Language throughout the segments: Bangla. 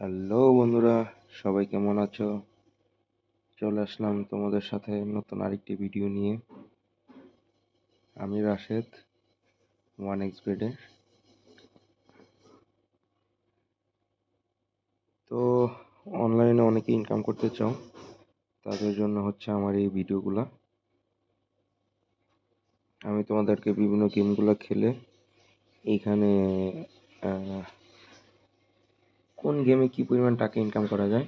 হ্যালো বন্ধুরা, সবাই কেমন আছো? চলে আসলাম তোমাদের সাথে নতুন আরেকটি ভিডিও নিয়ে। আমি রাশেদ ওয়ান এক্স বেডে তো অনলাইনে অনেকে ইনকাম করতে চাও, তাদের জন্য হচ্ছে আমার এই ভিডিওগুলো। আমি তোমাদেরকে বিভিন্ন গেমগুলো খেলে এইখানে কোন গেমে কি পরিমাণ টাকা ইনকাম করা যায়,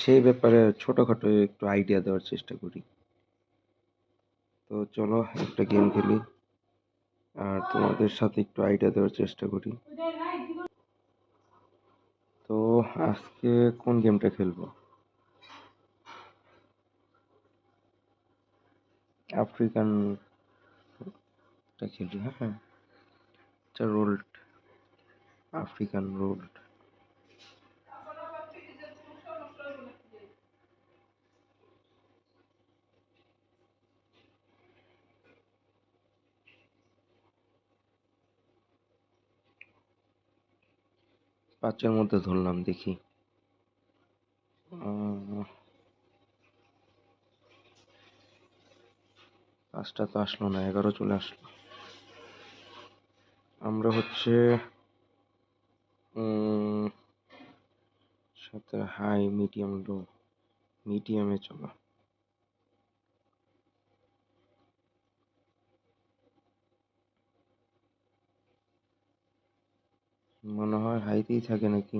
সেই ব্যাপারে ছোটোখাটো একটু আইডিয়া দেওয়ার চেষ্টা করি। তো চলো একটা গেম খেলি, আর তোমাদের সাথে একটু আইডিয়া দেওয়ার চেষ্টা করি। তো আজকে কোন গেমটা খেলব? আফ্রিকান খেলি হ্যাঁ হ্যাঁ। আচ্ছা রোল্ড আফ্রিকান রোল্ড পাঁচের মধ্যে ধরলাম, দেখি। পাঁচটা তো আসলো না, এগারো চলে আসলো। আমরা হচ্ছে সাথে হাই মিডিয়াম লো মিডিয়ামে চলো। মনে হয় হাইতেই থাকে নাকি?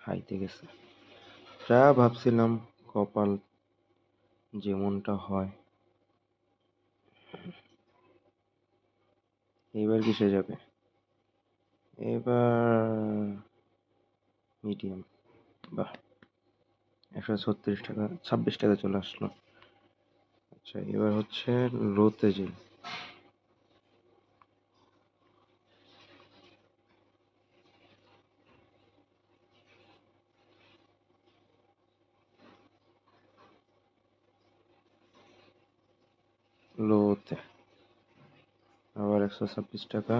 হাইতে গেছে। যা ভাবছিলাম কপাল যেমনটা হয়। এবার কিসে যাবে? এবার মিডিয়াম। বাহ, একশো ছত্রিশ টাকা, ছাব্বিশ টাকা চলে আসলো। আচ্ছা এবার হচ্ছে লোতে যাই লোতে আবার একশো ছাব্বিশ টাকা।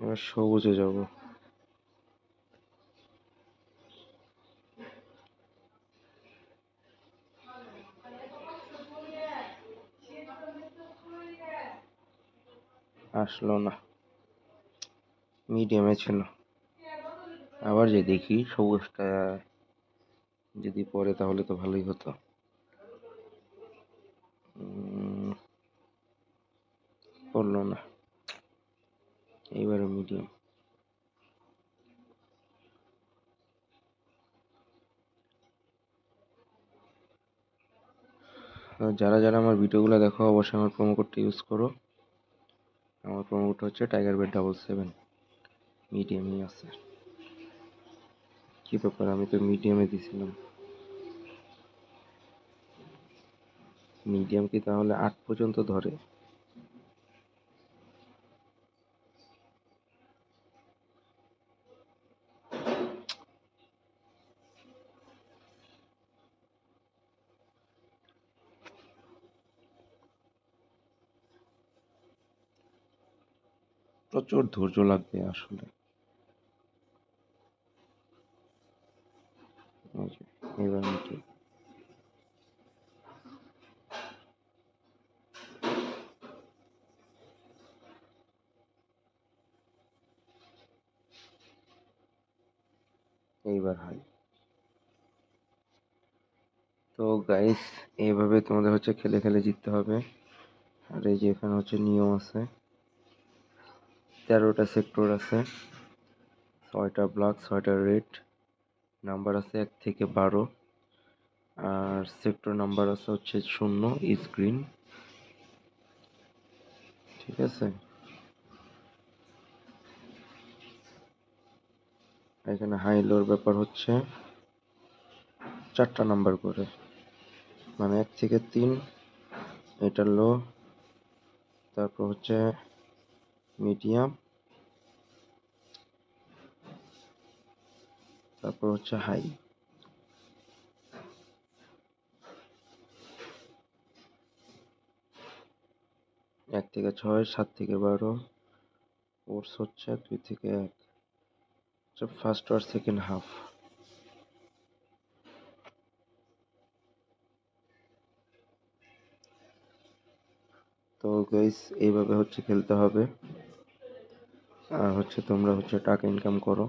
এবার সবুজে যাব। আসলো না। মিডিয়ামে ছিল। আবার যে দেখি সবুজটা, যদি পরে তাহলে তো ভালোই হতো। পড়ল না। এইবারে মিডিয়াম যারা যারা আমার ভিডিওগুলো দেখো, অবশ্যই আমার প্রোমো কোডটা ইউজ করো। আমার প্রোমো কোডটা হচ্ছে টাইগার বেড ডাবল সেভেন মিডিয়ামই আছে। কী ব্যাপার, আমি তো মিডিয়ামে দিছিলাম। মিডিয়াম কি তাহলে আট পর্যন্ত ধরে? প্রচুর ধৈর্য লাগবে আসলে। এইবার হয় তো গাইস এইভাবে তোমাদের হচ্ছে খেলে খেলে জিততে হবে। আর এই যে এখানে হচ্ছে নিয়ম আছে। তেরোটা সেক্টর আছে। ছয়টা ব্ল্যাক ছয়টা রেড নাম্বার আছে এক থেকে বারো। আর সেক্টর নাম্বার আছে হচ্ছে শূন্য, ইজ গ্রিন। ঠিক আছে? এখানে হাই লোর ব্যাপার হচ্ছে চারটা নাম্বার করে। মানে এক থেকে তিন, এটা লো। তারপর হচ্ছে মিডিয়াম। তারপর হচ্ছে হাই। এক থেকে ছয়, সাত থেকে বারো। ওটস হচ্ছে দুই থেকে এক। ফার্স্ট আর সেকেন্ড হাফ তো গাইস এইভাবে হচ্ছে খেলতে হবে। আর হচ্ছে তোমরা হচ্ছে টাকা ইনকাম করো।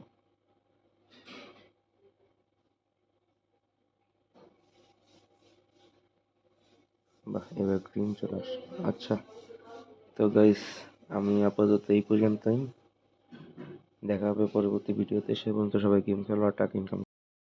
বাহ, এবার গ্রিন চলে আস আচ্ছা তো গাইস আমি আপাতত এই পর্যন্তই। দেখা হবে পরবর্তী ভিডিওতে সে পর্যন্ত সবাই গেম খেলো আর টাকা ইনকাম